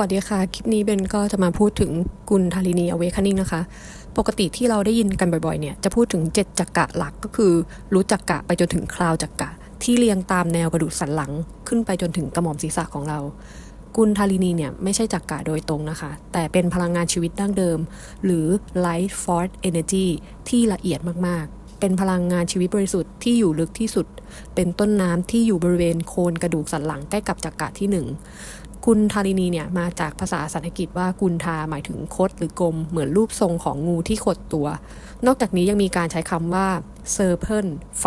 วัสดีค่ะ คลิปนี้เบนก็จะมาพูดถึงกุลธารินี awakening นะคะ ปกติที่เราได้ยินกันบ่อยๆ เนี่ย จะพูดถึงเจ็ดจักกะหลักก็คือ รู้จักกะไปจนถึงคราวจักกะ ที่เรียงตามแนวกระดูกสันหลัง ขึ้นไปจนถึงกระหม่อมศีรษะของเรา กุลธารินีเนี่ย ไม่ใช่จักกะโดยตรงนะคะ แต่เป็นพลังงานชีวิตดั้งเดิม หรือ light force energy ที่ละเอียดมากๆ เป็นพลังงานชีวิตบริสุทธิ์ที่อยู่ลึกที่สุด เป็นต้นน้ำที่อยู่บริเวณโคนกระดูกสันหลังใกล้กับจักระที่หนึ่ง กุลธารินีเนี่ยมาจากภาษาสันสกฤตว่ากุลธาหมายถึงคดหรือกลมเหมือนรูปทรงของงูที่ขดตัว นอกจากนี้ยังมีการใช้คำว่าเซอร์เพนไฟ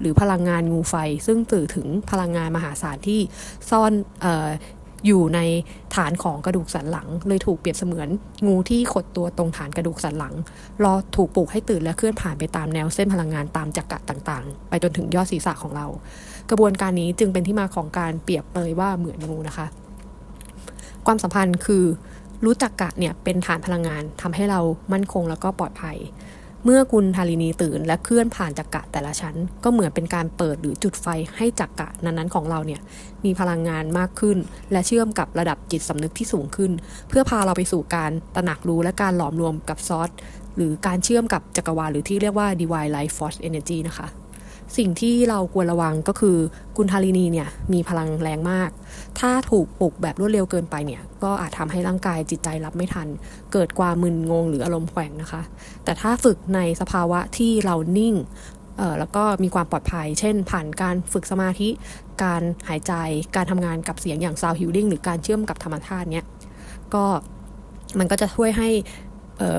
หรือพลังงานงูไฟ ซึ่งสื่อถึงพลังงานมหาศาลที่ซ่อนเออยู่ในฐานของกระดูกสันหลัง เลยถูกเปรียบเสมือนงูที่ขดตัวตรงฐานกระดูกสันหลัง รอถูกปลุกให้ตื่นและเคลื่อนผ่านไปตามแนวเส้นพลังงานตามจักระต่างๆ ไปจนถึงยอดศีรษะของเรา กระบวนการนี้จึงเป็นที่มาของการเปรียบเปรยว่าเหมือนงูนะคะ ความสัมพันธ์คือรู้จักกะเนี่ยเป็นฐานพลังงานทำให้เรามั่นคงแล้วก็ปลอดภัย เมื่อกุลธารินีตื่นและเคลื่อนผ่านจักกะแต่ละชั้น ก็เหมือนเป็นการเปิดหรือจุดไฟให้จักกะนั้นๆของเราเนี่ยมีพลังงานมากขึ้น และเชื่อมกับระดับจิตสำนึกที่สูงขึ้น เพื่อพาเราไปสู่การตระหนักรู้และการหลอมรวมกับซอสหรือการเชื่อมกับจักรวาลหรือที่เรียกว่า divine life force energy นะคะ สิ่งที่เราควรระวังก็คือกุลธารินีเนี่ยมีพลังแรงมาก ถ้าถูกปลุกแบบรวดเร็วเกินไปเนี่ยก็อาจทำให้ร่างกายจิตใจรับไม่ทัน เกิดความมึนงงหรืออารมณ์แขวงนะคะ แต่ถ้าฝึกในสภาวะที่เรานิ่งเออแล้วก็มีความปลอดภัย เช่น ผ่านการฝึกสมาธิ การหายใจ การทำงานกับเสียงอย่าง sound healing หรือการเชื่อมกับธรรมชาติเนี่ยก็มันก็จะช่วยให้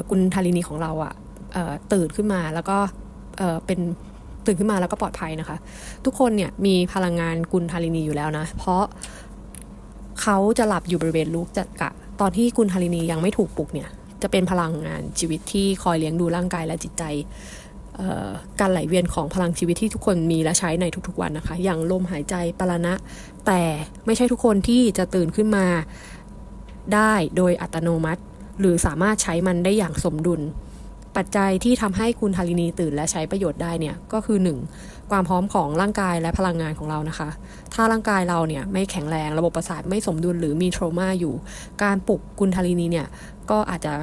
กุลธารินีของเราอะ่ะตื่นขึ้นมาแล้วก็เเป็น ตื่นขึ้นมาแล้วก็ปลอดภัยนะคะ ทุกคนเนี่ยมีพลังงานกุลธารินีอยู่แล้วนะ เพราะเขาจะหลับอยู่บริเวณลูกจักระตอนที่กุลธารินียังไม่ถูกปลุกเนี่ยจะเป็นพลังงานชีวิตที่คอยเลี้ยงดูร่างกายและจิตใจการไหลเวียนของพลังชีวิตที่ทุกคนมีและใช้ในทุกๆวันนะคะ อย่างลมหายใจปรณะ แต่ไม่ใช่ทุกคนที่จะตื่นขึ้นมาได้โดยอัตโนมัติ หรือสามารถใช้มันได้อย่างสมดุล ปัจจัยที่ทำให้คุณธารินีตื่นและใช้ประโยชน์ได้เนี่ยก็คือ 1. ความพร้อมของร่างกายและพลังงานของเรานะคะ ถ้าร่างกายเราเนี่ยไม่แข็งแรงระบบประสาทไม่สมดุลหรือมีโทรมาอยู่ การปลุกกุลธารินีเนี่ยก็อาจจะ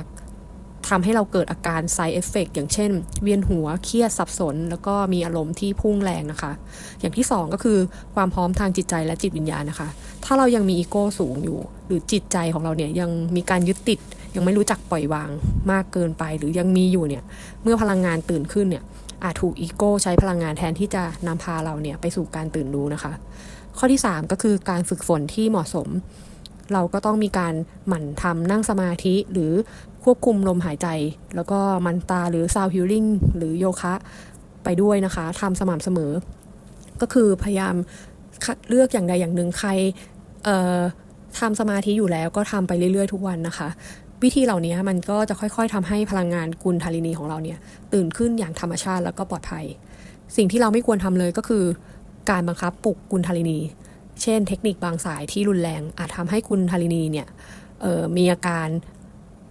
ทำให้เราเกิดอาการ side effect อย่างเช่น เวียนหัว เครียด สับสน แล้วก็มีอารมณ์ที่พุ่งแรงนะคะ อย่างที่ 2 ก็คือความพร้อมทางจิตใจและจิตวิญญาณนะคะ ถ้าเรายังมีอีโก้สูงอยู่ หรือจิตใจของเราเนี่ยยังมีการยึดติด ยังไม่รู้จักปล่อยวางมากเกินไป หรือยังมีอยู่เนี่ยเมื่อพลังงานตื่นขึ้นเนี่ยอาจถูกอีโก้ใช้พลังงานแทนที่จะนำพาเราเนี่ยไปสู่การตื่นรู้นะคะ ข้อที่ 3 ก็คือการฝึกฝนที่เหมาะสม เราก็ต้องมีการหมั่นทำนั่งสมาธิหรือควบคุมลมหายใจ แล้วก็มันตาหรือซาวฮิลลิ่งหรือโยคะไปด้วยนะคะทำสม่ำเสมอ ก็คือพยายามเลือกอย่างใดอย่างหนึ่งใครทำสมาธิอยู่แล้วก็ทำไปเรื่อยๆทุกวันนะคะ วิธีเหล่านี้มันก็จะค่อยๆทำให้พลังงานกุลธารินีของเราเนี่ยตื่นขึ้นอย่างธรรมชาติแล้วก็ปลอดภัย สิ่งที่เราไม่ควรทำเลยก็คือ การบังคับปลุกกุลธารินี เช่น เทคนิคบางสายที่รุนแรง อาจทำให้กุลธารินีเนี่ยออมีอาการ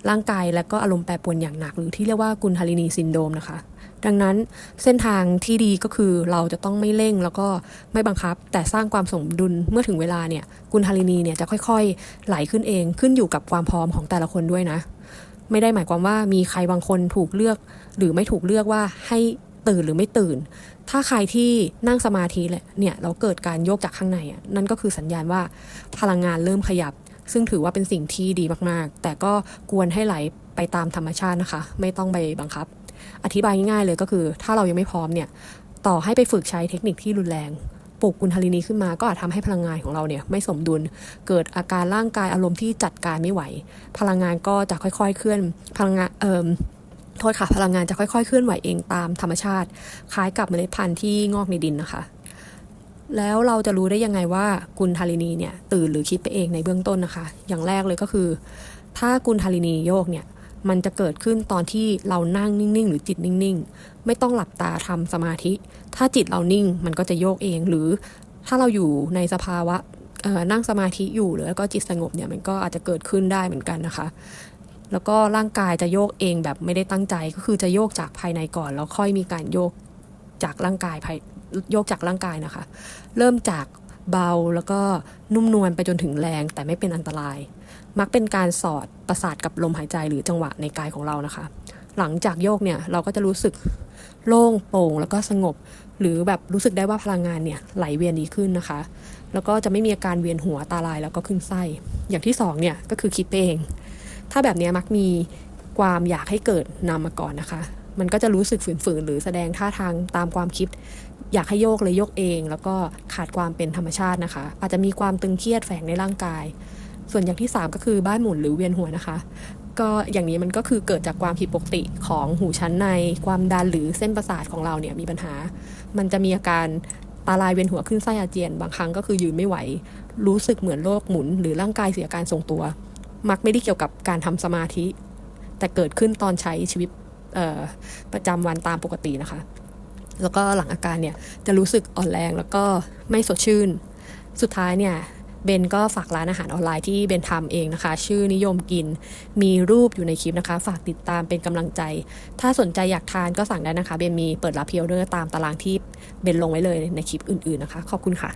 ร่างกายและก็อารมณ์แปรปรวนอย่างหนัก หรือที่เรียกว่ากุลธารินีซินโดมนะคะ ดังนั้นเส้นทางที่ดีก็คือเราจะต้องไม่เร่งแล้วก็ไม่บังคับ แต่สร้างความสมดุลเมื่อถึงเวลาเนี่ยกุลธารินีเนี่ยจะค่อยๆ ไหลขึ้นเองขึ้นอยู่กับความพร้อมของแต่ละคนด้วยนะ ไม่ได้หมายความว่ามีใครบางคนถูกเลือก หรือไม่ถูกเลือกว่าให้ตื่นหรือไม่ตื่น ถ้าใครที่นั่งสมาธิแหละเนี่ยเราเกิดการโยกจากข้างในอะนั่นก็คือสัญญาณว่าพลังงานเริ่มขยับ ซึ่งถือว่าเป็นสิ่งที่ดีมากๆ แต่ก็ควรให้ไหลไปตามธรรมชาตินะคะ ไม่ต้องไปบังคับ อธิบายง่ายๆเลยก็คือ ถ้าเรายังไม่พร้อมเนี่ยต่อให้ไปฝึกใช้เทคนิคที่รุนแรงปลุกกุลธารินีขึ้นมาก็อาจทำให้พลังงานของเราเนี่ยไม่สมดุล เกิดอาการร่างกายอารมณ์ที่จัดการไม่ไหว พลังงานก็จะค่อยๆเคลื่อนพลังงานเอ่มโทษค่ะพลังงานจะค่อยๆ เคลื่อนไหวเองตามธรรมชาติ คล้ายกับเมล็ดพันธุ์ที่งอกในดินนะคะ แล้วเราจะรู้ได้ยังไงว่ากุลธารินีเนี่ยตื่นหรือคิดไปเองในเบื้องต้นนะคะ อย่างแรกเลยก็คือ ถ้ากุลธารินีโยกเนี่ย มันจะเกิดขึ้นตอนที่เรานั่งนิ่ง ๆ หรือจิตนิ่ง ๆ ไม่ต้องหลับตาทำสมาธิ ถ้าจิตเรานิ่งมันก็จะโยกเอง หรือถ้าเราอยู่ในสภาวะนั่งสมาธิอยู่หรือแล้วก็จิตสงบเนี่ยมันก็อาจจะเกิดขึ้นได้เหมือนกันนะคะ แล้วก็ร่างกายจะโยกเองแบบไม่ได้ตั้งใจก็คือจะโยกจากภายในก่อน แล้วค่อยมีการโยกจากร่างกายภายโยกจากร่างกายนะคะ เริ่มจากเบาแล้วก็นุ่มนวลไปจนถึงแรงแต่ไม่เป็นอันตราย มักเป็นการสอดประสาทกับลมหายใจหรือจังหวะในกายของเรานะคะ หลังจากโยกเนี่ยเราก็จะรู้สึกโล่งโปร่งแล้วก็สงบ หรือแบบรู้สึกได้ว่าพลังงานเนี่ยไหลเวียนดีขึ้นนะคะ แล้วก็จะไม่มีอาการเวียนหัวตาลายแล้วก็ขึ้นไส้ อย่างที่สองเนี่ยก็คือคิดเอง ถ้าแบบนี้มักมีความอยากให้เกิดนำมาก่อนนะคะ มันก็จะรู้สึกฝืนๆหรือแสดงท่าทางตามความคิด อยากให้โยกเลยโยกเอง แล้วก็ขาดความเป็นธรรมชาตินะคะ อาจจะมีความตึงเครียดแฝงในร่างกาย ส่วนอย่างที่ 3 ก็คือบ้านหมุนหรือเวียนหัวนะคะ ก็อย่างนี้มันก็คือเกิดจากความผิดปกติของหูชั้นใน ความดันหรือเส้นประสาทของเราเนี่ยมีปัญหา มันจะมีอาการตาลายเวียนหัวขึ้นไส้อาเจียน บางครั้งก็คือยืนไม่ไหว รู้สึกเหมือนโลกหมุน หรือร่างกายเสียการทรงตัว มักไม่ได้เกี่ยวกับการทำสมาธิ แต่เกิดขึ้นตอนใช้ชีวิตประจำวันตามปกตินะคะ แล้วก็หลังอาการเนี่ยจะรู้สึกอ่อนแรงแล้วก็ไม่สดชื่น สุดท้ายเนี่ย เบนก็ฝากร้านอาหารออนไลน์ที่เบนทำเองนะคะ ชื่อนิยมกิน มีรูปอยู่ในคลิปนะคะ ฝากติดตามเป็นกำลังใจ ถ้าสนใจอยากทานก็สั่งได้นะคะ เบนมีเปิดรับพิออเดอร์ตามตารางที่เบนลงไว้เลยในคลิปอื่นๆนะคะ ขอบคุณค่ะ